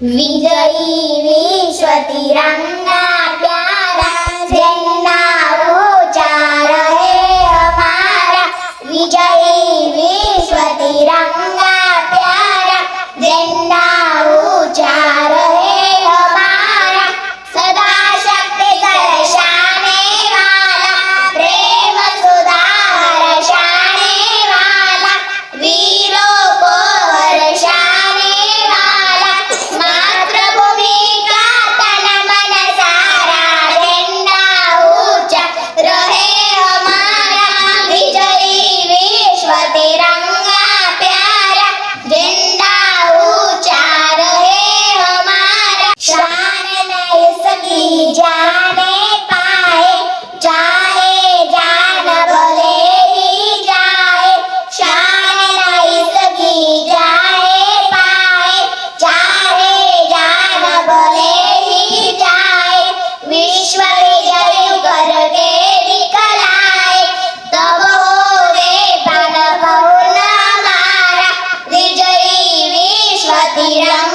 વિજયી વિશ્વતી તિરંગા પ્યારા ઝંડા ઊંચા રહે અમારા વિજયી Hare